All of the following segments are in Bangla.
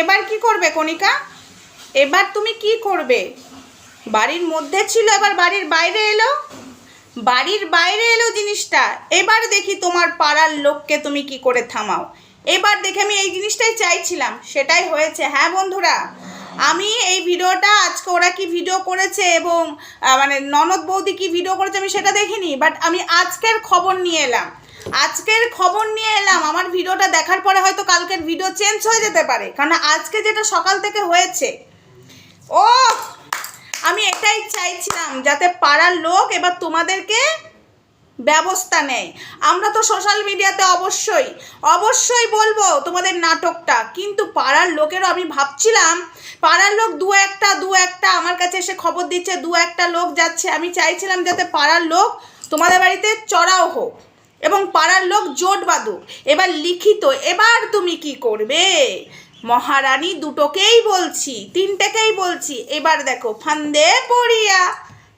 এবার কি করবে কণিকা? এবার তুমি কি করবে? বাড়ির মধ্যে ছিল, এবার বাড়ির বাইরে এলো। বাড়ির বাইরে এলো জিনিসটা। এবার দেখি তোমার পাড়ার লোককে তুমি কি করে থামাও। এবার দেখে আমি এই জিনিসটাই চাইছিলাম, সেটাই হয়েছে। হ্যাঁ বন্ধুরা, আমি এই ভিডিওটা আজকে ওরা কি ভিডিও করেছে এবং মানে ননদ বৌদি কি ভিডিও করেছে আমি সেটা দেখিনি বাট আমি আজকের খবর নিয়ে এলাম। আজকের খবর নিয়ে এলাম। আমার ভিডিওটা দেখার পরে হয়তো কালকের ভিডিও চেঞ্জ হয়ে যেতে পারে। কারণ আজকে যেটা সকাল থেকে হয়েছে, ও, আমি এটাই চাইছিলাম যাতে পাড়ার লোক এবার তোমাদেরকে ব্যবস্থা নেয়। আমরা তো সোশ্যাল মিডিয়াতে অবশ্যই অবশ্যই বলব তোমাদের নাটকটা। কিন্তু পাড়ার লোকেরও আমি ভাবছিলাম, পাড়ার লোক দু একটা দু একটা আমার কাছে এসে খবর দিচ্ছে, দু একটা লোক যাচ্ছে। আমি চাইছিলাম যাতে পাড়ার লোক তোমাদের বাড়িতে চড়াও হোক। এবং পাড়ার লোক জোট বাঁধুক। এবার লিখিত, এবার তুমি কি করবে? মহারানী দুটোকেই বলছি, তিনটেকেই বলছি। এবার দেখো, ফান্দে পড়িয়া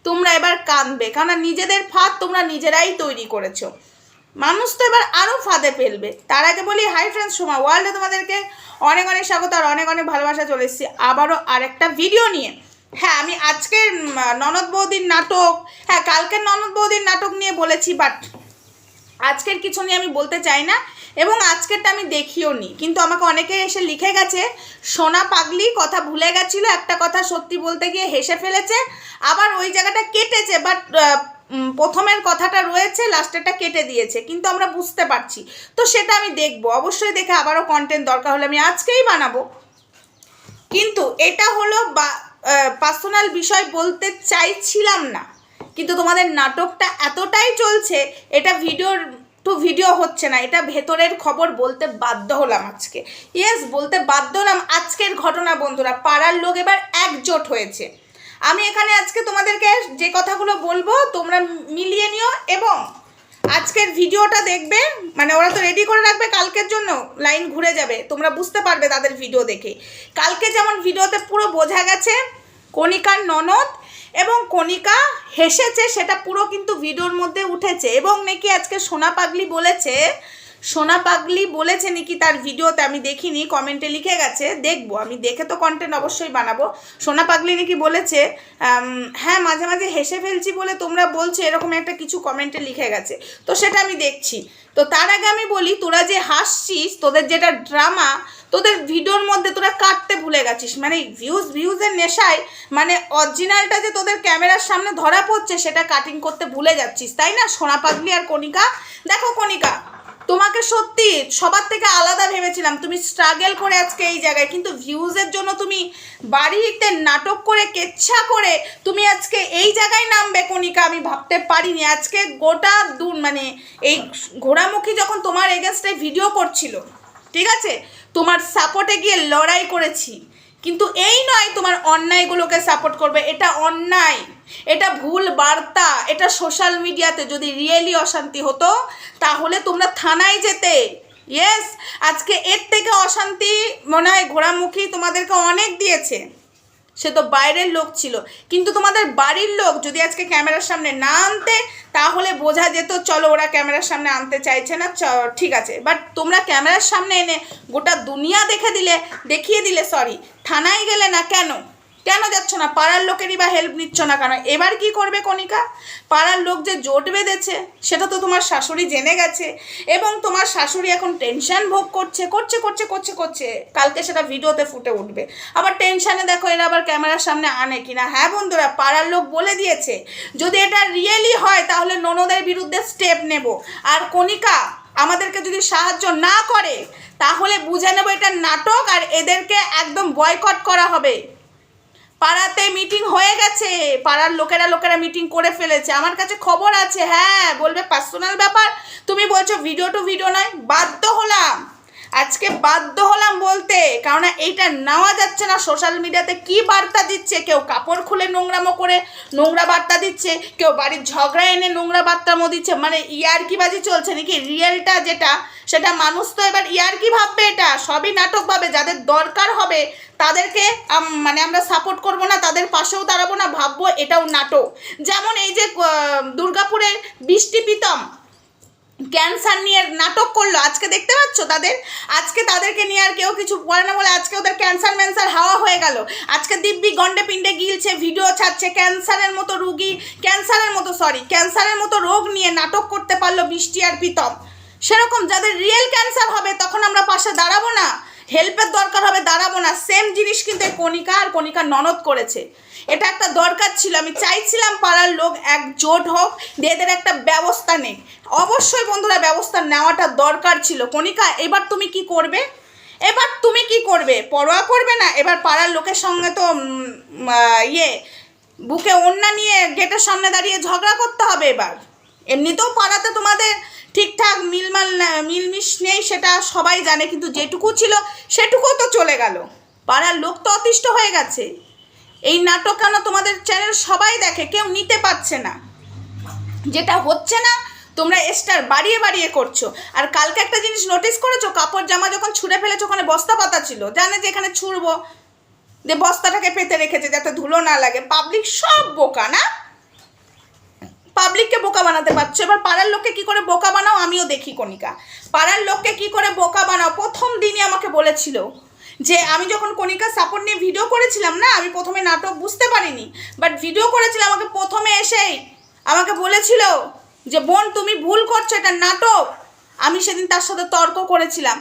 তোমরা এবার কাঁদবে কারণ নিজেদের ফাঁদ তোমরা নিজেরাই তৈরি করেছ। মানুষ তো এবার আরও ফাঁদে ফেলবে। তার আগে বলি, হাই ফ্রেন্ডস, সোমা ওয়ার্ল্ডে তোমাদেরকে অনেক অনেক স্বাগত আর অনেক অনেক ভালোবাসা চলে এসেছি। আবারও আরেকটা ভিডিও নিয়ে। হ্যাঁ আমি আজকের ননদ বৌদির নাটক হ্যাঁ কালকের ননদ বৌদির নাটক নিয়ে বলেছি বাট আজকের কিছু নিয়ে আমি বলতে চাই না, এবং আজকেরটা আমি দেখিও নি। কিন্তু আমাকে অনেকে এসে লিখে গেছে, সোনা পাগলি কথা ভুলে গেছিল, একটা কথা সত্যি বলতে গিয়ে হেসে ফেলেছে, আবার ওই জায়গাটা কেটেছে বাট প্রথমের কথাটা রয়েছে, লাস্টেরটা কেটে দিয়েছে, কিন্তু আমরা বুঝতে পারছি। তো সেটা আমি দেখব, অবশ্যই দেখে আবারও কন্টেন্ট দরকার হলে আমি আজকেই বানাবো। কিন্তু এটা হলো বা পার্সোনাল বিষয় বলতে চাইছিলাম না। কিন্তু তোমাদের নাটকটা এতটাই চলছে, এটা ভিডিওর টু ভিডিও হচ্ছে না, এটা ভেতরের খবর বলতে বাধ্য হলাম আজকে। ইয়েস বলতে বাধ্য হলাম আজকের ঘটনা বন্ধুরা, পাড়ার লোক এবার একজোট হয়েছে। আমি এখানে আজকে তোমাদেরকে যে কথাগুলো বলব, তোমরা মিলিয়ে নিও এবং আজকের ভিডিওটা দেখবে মানে ওরা তো রেডি করে রাখবে কালকের জন্য লাইন ঘুরে যাবে, তোমরা বুঝতে পারবে তাদের ভিডিও দেখে। কালকে যেমন ভিডিওতে পুরো বোঝা গেছে, কণিকার ননদ এবং কণিকা হেসেছে, সেটা পুরো কিন্তু ভিডিওর মধ্যে উঠেছে। এবং নাকি আজকে সোনা পাগলি বলেছে সোনা পাগলি বলেছে নাকি তার ভিডিওতে, আমি দেখিনি কমেন্টে লিখে গেছে, দেখব। আমি দেখে তো কন্টেন্ট অবশ্যই বানাবো। সোনা পাগলি নাকি বলেছে হ্যাঁ মাঝে মাঝে হেসে ফেলছি বলে তোমরা বলছো, এরকম একটা কিছু কমেন্টে লিখে গেছে। তো সেটা আমি দেখছি। তো তার আগে আমি বলি, তোরা যে হাসছিস, তোদের যেটা ড্রামা তোদের ভিডিওর মধ্যে তোরা কাটতে ভুলে গেছিস। মানে ভিউজ ভিউজের নেশায় মানে অরিজিনালটা যে তোদের ক্যামেরার সামনে ধরা পড়ছে, সেটা কাটিং করতে ভুলে যাচ্ছিস, তাই না? সোনা পাগলি আর কণিকা? দেখো কণিকা তোমাকে সত্যি সবার থেকে আলাদা ভেবেছিলাম। তুমি স্ট্রাগল করে আজকে এই জায়গায়, কিন্তু ভিউজের জন্য তুমি বাড়িতে নাটক করে, কেচ্ছা করে তুমি আজকে এই জায়গায় নামবে কণিকা, আমি ভাবতে পারিনি। আজকে গোটা দূর মানে এই ঘোড়ামুখী যখন তোমার এগেনস্টে ভিডিও করছিল, ঠিক আছে? তোমার সাপোর্টে গিয়ে লড়াই করেছি। কিন্তু এই নয় তোমার অন্যায়গুলোকে সাপোর্ট করবে, এটা অন্যায়। এটা ভুল বার্তা, এটা সোশ্যাল মিডিয়াতে যদি রিয়েলি অশান্তি হতো, তাহলে তোমরা থানায় যেতে। ইয়েস আজকে এর থেকে অশান্তি মনে হয় ঘোড়ামুখী তোমাদেরকে অনেক দিয়েছে। সে তো বাইরের লোক ছিল। কিন্তু তোমাদের বাড়ির লোক যদি আজকে ক্যামেরার সামনে না আনতে, তাহলে বোঝা যেত, চলো ওরা ক্যামেরার সামনে আনতে চাইছে না ঠিক আছে। বাট তোমরা ক্যামেরার সামনে এনে গোটা দুনিয়া দেখে দিলে, দেখিয়ে দিলে সরি থানায় গেলে না কেন? কেন যাচ্ছ না? পাড়ার লোকেরই বা হেল্প নিচ্ছ না কেন? এবার কি করবে কণিকা? পাড়ার লোক যে জোট বেঁধেছে, সেটা তো তোমার শাশুড়ি জেনে গেছে এবং তোমার শাশুড়ি এখন টেনশন ভোগ করছে করছে করছে করছে করছে। কালকে সেটা ভিডিওতে ফুটে উঠবে। আবার টেনশানে দেখো, এরা আবার ক্যামেরার সামনে আনে কিনা। হ্যাঁ বন্ধুরা, পাড়ার লোক বলে দিয়েছে, যদি এটা রিয়েলি হয়, তাহলে ননদের বিরুদ্ধে স্টেপ নেব। আর কণিকা, আমাদেরকে যদি সাহায্য না করে, তাহলে বুঝে নেব এটা নাটক আর এদেরকে একদম বয়কট করা হবে। পাড়াতে মিটিং হয়ে গেছে। পাড়ার লোকেরা লোকেরা মিটিং করে ফেলেছে। আমার কাছে খবর আছে হ্যাঁ বলবে পার্সোনাল ব্যাপার। তুমি বলছো ভিডিও টু ভিডিও নয়, বাধ্য হলাম। আজকে বাধ্য হলাম বলতে কারণ এইটা নেওয়া যাচ্ছে না। সোশ্যাল মিডিয়াতে কি বার্তা দিচ্ছে? কেউ কাপড় খুলে নোংরামো করে নোংরা বার্তা দিচ্ছে, কেউ বাড়ির ঝগড়া এনে নোংরা বার্তামো দিচ্ছে। মানে ইয়ারকিবাজি চলছে নাকি? রিয়েলটা যেটা সেটা মানুষ তো এবার ইয়ারকি ভাববে এটা? সবই নাটক ভাবে, যাদের দরকার হবে, তাদেরকে মানে আমরা সাপোর্ট করব না, তাদের পাশেও দাঁড়াবো না, ভাববো এটাও নাটক। যেমন এই যে দুর্গাপুরের বৃষ্টি প্রীতম ক্যান্সার নিয়ে নাটক করল, আজকে দেখতে পাচ্ছ তাদের? আজকে তাদেরকে নিয়ে আর কেউ কিছু বলে না বলে আজকে ওদের ক্যান্সার ম্যান্সার হাওয়া হয়ে গেল। আজকে দিব্যি গন্ডে পিণ্ডে গিলছে ভিডিও ছাড়ছে, ক্যান্সারের মতো রুগী, ক্যান্সারের মতো সরি ক্যান্সারের মতো রোগ নিয়ে নাটক করতে পারল বৃষ্টি আর প্রীতম। সেরকম যাদের রিয়েল ক্যান্সার হবে, তখন আমরা পাশে দাঁড়াবো না। হেল্পের দরকার হবে, দাঁড়াবো না। সেম জিনিস কিন্তু এই কণিকা আর কণিকা ননদ করেছে। এটা একটা দরকার ছিল। আমি চাইছিলাম পাড়ার লোক একজোট হোক এদের একটা ব্যবস্থা নেই। অবশ্যই বন্ধুরা, ব্যবস্থা নেওয়াটা দরকার ছিল। কণিকা, এবার তুমি কি করবে? এবার তুমি কি করবে? পরোয়া করবে না? এবার পাড়ার লোকের সঙ্গে তো ইয়ে বুকে ওন্না নিয়ে গেটের সামনে দাঁড়িয়ে ঝগড়া করতে হবে এবার। এমনিতেও পাড়াতে তোমাদের ঠিকঠাক মিলমাল মিলমিশ নেই, সেটা সবাই জানে, কিন্তু যেটুকু ছিল সেটুকুও তো চলে গেল। পাড়ার লোক তো অতিষ্ঠ হয়ে গেছে। এই নাটক কেন তোমাদের চ্যানেল সবাই দেখে, কেউ নিতে পারছে না। যেটা হচ্ছে না, তোমরা স্টার বাড়িয়ে বাড়িয়ে করছ। আর কালকে একটা জিনিস নোটিস করেছ, কাপড় জামা যখন ছুঁড়ে ফেলেছো, ওখানে বস্তা পাতা ছিল। জানে যে এখানে ছুঁড়বো। যে বস্তাটাকে পেতে রেখেছে, যাতে ধুলো না লাগে। পাবলিক সব বোকা, না? পাবলিককে বোকা বানাতে পারছ? এবার পাড়ার লোককে কি করে বোকা বানাও? আমিও দেখি, কণিকা। পাড়ার লোককে কি করে বোকা বানাও? প্রথম দিনই আমাকে বলেছিল যে, আমি যখন কণিকা সাপোর্ট নিয়ে ভিডিও করেছিলাম না, আমি প্রথমে নাটক বুঝতে পারিনি বাট ভিডিও করেছিলাম আমাকে প্রথমে এসেই আমাকে বলেছিল যে, বোন, তুমি ভুল করছ, এটা নাটক। আমি সেদিন তার সাথে তর্ক করেছিলাম।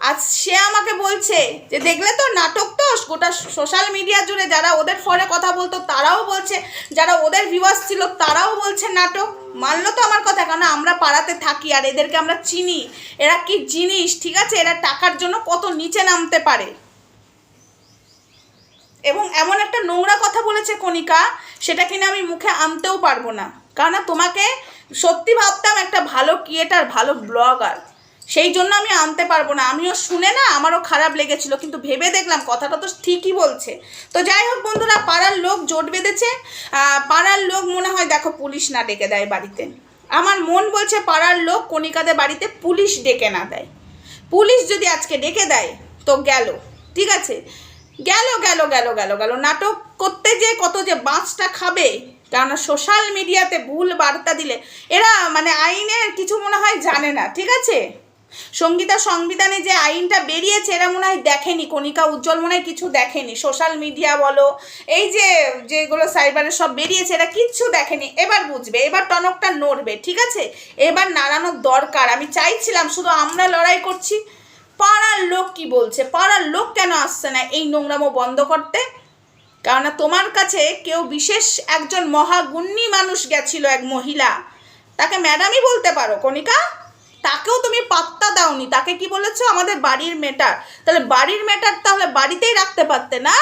আজ সে আমাকে বলছে যে, দেখলে তো নাটক তো, গোটা সোশ্যাল মিডিয়া জুড়ে যারা ওদের ফরে কথা বলতো, তারাও বলছে। যারা ওদের ভিউয়ার্স ছিল, তারাও বলছে নাটক। মানলো তো আমার কথা কেন আমরা পাড়াতে থাকি আর এদেরকে আমরা চিনি। এরা কি জিনিস, ঠিক আছে? এরা টাকার জন্য কত নিচে নামতে পারে। এবং এমন একটা নোংরা কথা বলেছে কণিকা, সেটা কিনা আমি মুখে আনতেও পারব না। কারণ তোমাকে সত্যি ভাবতাম একটা ভালো ক্রিয়েটার ভালো ব্লগার সেই জন্য আমি আনতে পারব না। আমিও শুনে না আমারও খারাপ লেগেছিল, কিন্তু ভেবে দেখলাম কথাটা তো ঠিকই বলছে। তো যাই হোক বন্ধুরা, পাড়ার লোক জোট বেঁধেছে। পাড়ার লোক মনে হয় দেখো পুলিশ না ডেকে দেয় বাড়িতে। আমার মন বলছে পাড়ার লোক কণিকাদের বাড়িতে পুলিশ ডেকে না দেয়। পুলিশ যদি আজকে ডেকে দেয়, তো গেল। ঠিক আছে? গেল গেল গেল গেল গেল। নাটক করতে যে কত যে বাঁচটা খাবে, কেননা সোশ্যাল মিডিয়াতে ভুল বার্তা দিলে এরা মানে আইনের কিছু মনে হয় জানে না। ঠিক আছে? সঙ্গীতা সংবিধানে যে আইনটা বেরিয়েছে, এরা মনে হয় দেখেনি। কণিকা উজ্জ্বল মনে হয় কিছু দেখেনি। সোশ্যাল মিডিয়া বলো, এই যে, যেগুলো সাইবারে সব বেরিয়েছে, এরা কিচ্ছু দেখেনি। এবার বুঝবে, এবার টনকটা নড়বে, ঠিক আছে? এবার নাড়ানোর দরকার। আমি চাইছিলাম শুধু আমরা লড়াই করছি। পাড়ার লোক কি বলছে? পাড়ার লোক কেন আসছে না এই নোংরামো বন্ধ করতে? কেননা তোমার কাছে কেউ বিশেষ একজন মহাগুণী মানুষ গেছিল, এক মহিলা। তাকে ম্যাডামই বলতে পারো, কণিকা? তাকেও তুমি পাত্তা দাওনি, তাকে কি বলেছ? আমাদের বাড়ির মেটার তাহলে বাড়ির মেটার তাহলে বাড়িতেই রাখতে পারতে না?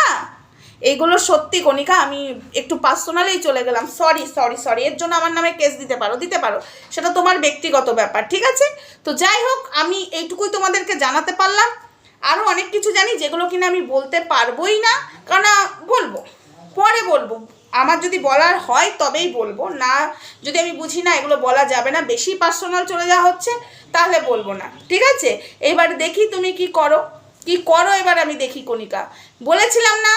এইগুলো সত্যি কণিকা, আমি একটু পার্সোনালেই চলে গেলাম। সরি সরি সরি এর জন্য আমার নামে কেস দিতে পারো দিতে পারো। সেটা তোমার ব্যক্তিগত ব্যাপার, ঠিক আছে? তো যাই হোক, আমি এইটুকুই তোমাদেরকে জানাতে পারলাম। আরও অনেক কিছু জানি যেগুলো কিনা আমি বলতে পারবোই না। কারণ বলব, পরে বলব। আমার যদি বলার হয় তবেই বলব। না, যদি আমি বুঝি না, এগুলো বলা যাবে না। বেশি পার্সোনাল চলে যাওয়া হচ্ছে, তাহলে বলব না। ঠিক আছে? এবার দেখি তুমি কি করো। কি করো এবার আমি দেখি, কণিকা। বলেছিলাম না,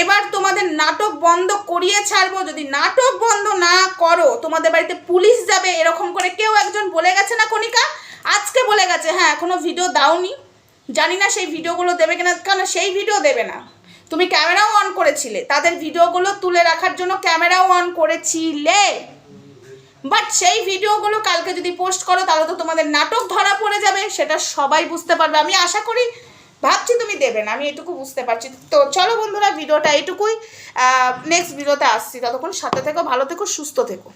এবার তোমাদের নাটক বন্ধ করিয়ে ছাড়বো। যদি নাটক বন্ধ না করো, তোমাদের বাড়িতে পুলিশ যাবে, এরকম করে কেউ একজন বলে গেছে না, কণিকা? আজকে বলে গেছে। হ্যাঁ এখনও ভিডিও দাওনি। জানি না সেই ভিডিওগুলো দেবে কিনা কারণ সেই ভিডিও দেবে না। তুমি ক্যামেরাও অন করেছিলে। তাদের ভিডিওগুলো তুলে রাখার জন্য ক্যামেরাও অন করেছিলে। বাট সেই ভিডিওগুলো কালকে যদি পোস্ট করো, তাহলে তো তোমাদের নাটক ধরা পড়ে যাবে, সেটা সবাই বুঝতে পারবে। আমি আশা করি, ভাবছি তুমি দেবে না, আমি এটুকু বুঝতে পারছি। তো চলো বন্ধুরা, ভিডিওটা এইটুকুই নেক্সট ভিডিওতে আসছি। ততক্ষণ সাথে থেকো, ভালো থেকো, সুস্থ থেকো।